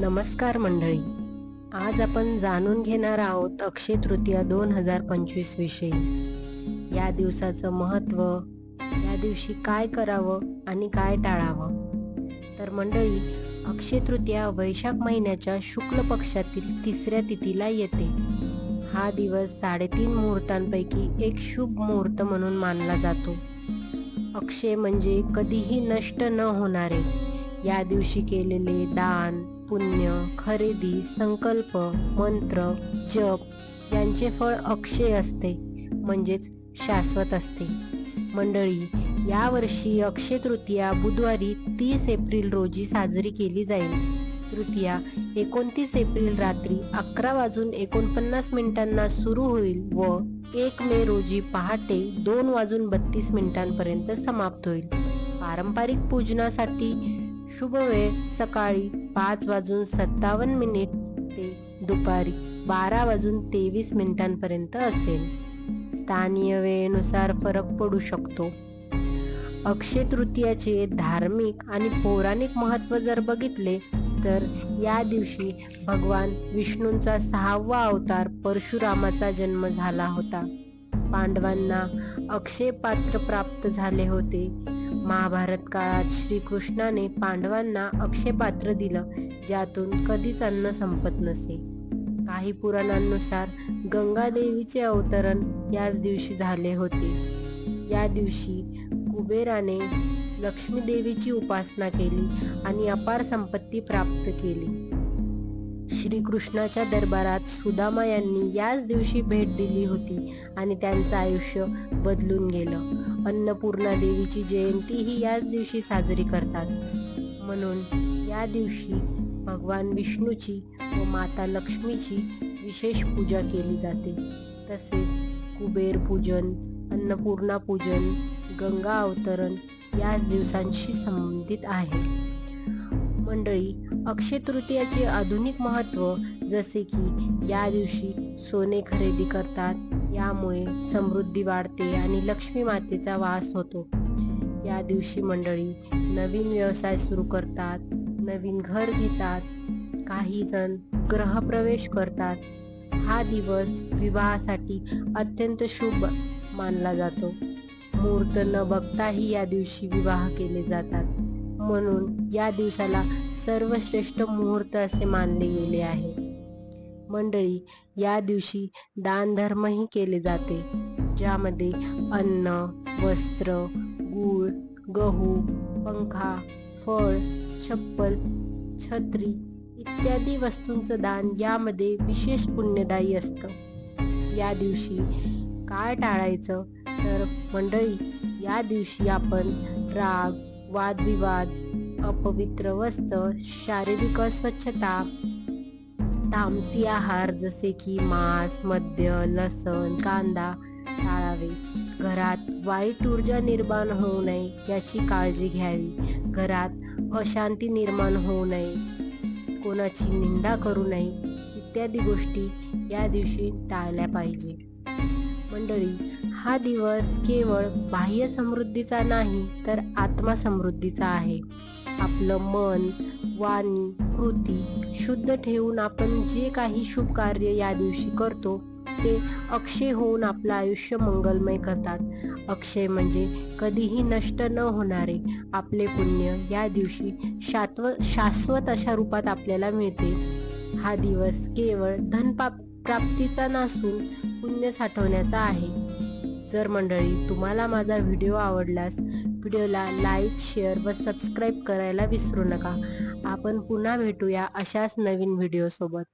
नमस्कार मंडळी. आज आपण जाणून घेणार आहोत अक्षय तृतीया दोन हजार पंचवीस विषयी. या दिवसाचं महत्त्व या दिवशी काय करावं आणि काय टाळावं? तर मंडळी अक्षय तृतीया वैशाख महिन्याच्या शुक्ल पक्षातील तिसऱ्या तिथीला येते. हा दिवस साडेतीन मुहूर्तांपैकी एक शुभ मुहूर्त म्हणून मानला जातो. अक्षय म्हणजे कधीही नष्ट न होणारे या दिवशी केलेले दान पुण्य खरेदी संकल्प मंत्र जप यांचे फळ अक्षय असते म्हणजेच शाश्वत असते. मंडळी यावर्षी अक्षय तृतीया बुधवारी तीस एप्रिल रोजी साजरी केली जाईल. तृतीया एकोणतीस एप्रिल रात्री अकरा वाजून एकोणपन्नास मिनिटांना सुरू होईल व एक मे रोजी पहाटे दोन वाजून बत्तीस मिनिटांपर्यंत समाप्त होईल. पारंपरिक पूजनासाठी शुभ वेळ. सकाळी पाच वाजून सत्तावन्न मिनिट ते दुपारी बारा वाजून तेवीस मिनिटांपर्यंत असेल. स्थानीय वेळेनुसार फरक पडू शकतो. अक्षय तृतीयाचे धार्मिक आणि पौराणिक महत्त्व जर बघितले तर या दिवशी भगवान विष्णूंचा सहावा अवतार परशुरामाचा जन्म झाला होता. पांडवांना अक्षय पात्र प्राप्त झाले होते. महाभारत काळात श्रीकृष्णाने पांडवांना अक्षयपात्र दिलं ज्यातून कधीच अन्न संपत नसे. काही पुराणांनुसार गंगादेवीचे अवतरण याच दिवशी झाले होते. या दिवशी कुबेराने लक्ष्मी देवीची उपासना केली आणि अपार संपत्ती प्राप्त केली. श्रीकृष्णाच्या दरबारात सुदामा यांनी याच दिवशी भेट दिली होती आणि त्यांचं आयुष्य बदलून गेलं. अन्नपूर्णा देवीची जयंती ही याच दिवशी साजरी करतात. म्हणून या दिवशी भगवान विष्णूची व माता लक्ष्मीची विशेष पूजा केली जाते. तसेच कुबेर पूजन अन्नपूर्णा पूजन गंगा अवतरण याच दिवसांशी संबंधित आहे. मंडळी अक्षय तृतीयाचे आधुनिक महत्त्व जसे की या दिवशी सोने खरेदी करतात यामुळे समृद्धी वाढते आणि लक्ष्मी मातेचा वास होतो. या दिवशी मंडळी नवीन व्यवसाय सुरू करतात नवीन घर घेतात काही जण ग्रहप्रवेश करतात. हा दिवस विवाहासाठी अत्यंत शुभ मानला जातो. मुहूर्त न बघताही या दिवशी विवाह केले जातात. म्हणून या दिवसाला सर्वश्रेष्ठ मुहूर्त असे मानले गेले आहे. मंडळी या दिवशी दानधर्मही केले जाते ज्यामध्ये अन्न वस्त्र गूळ गहू पंखा फळ छप्पल छत्री इत्यादी वस्तूंचं दान यामध्ये विशेष पुण्यदायी असतं. या दिवशी काय टाळायचं तर मंडळी या दिवशी आपण राग वादविवाद अपवित्र वस्त्र शारीरिक अस्वच्छता तामसी आहार जसे की मांस मद्य लसण कांदा टाळावे. घरात वाईट ऊर्जा निर्माण होऊ नये याची काळजी घ्यावी. घरात अशांती निर्माण होऊ नये. कोणाची निंदा करू नये इत्यादी गोष्टी या दिवशी टाळल्या पाहिजे. मंडळी हा दिवस केवळ बाह्य समृद्धीचा नाही तर आत्मा समृद्धीचा आहे. आपलं मन वाणी कृती शुद्ध ठेवून आपण जे काही शुभ कार्य या दिवशी करतो ते अक्षय होऊन आपलं आयुष्य मंगलमय करतात. अक्षय म्हणजे कधीही नष्ट न होणारे आपले पुण्य या दिवशी शात्व शाश्वत अशा रूपात आपल्याला मिळते. हा दिवस केवळ धनपा प्राप्तीचा नसून पुण्य साठवण्याचा आहे. जर मंडळी तुम्हाला माझा व्हिडिओ आवडल्यास व्हिडिओला लाईक शेअर व सबस्क्राईब करायला विसरू नका. आपण पुन्हा भेटूया अशाच नवीन व्हिडिओसोबत.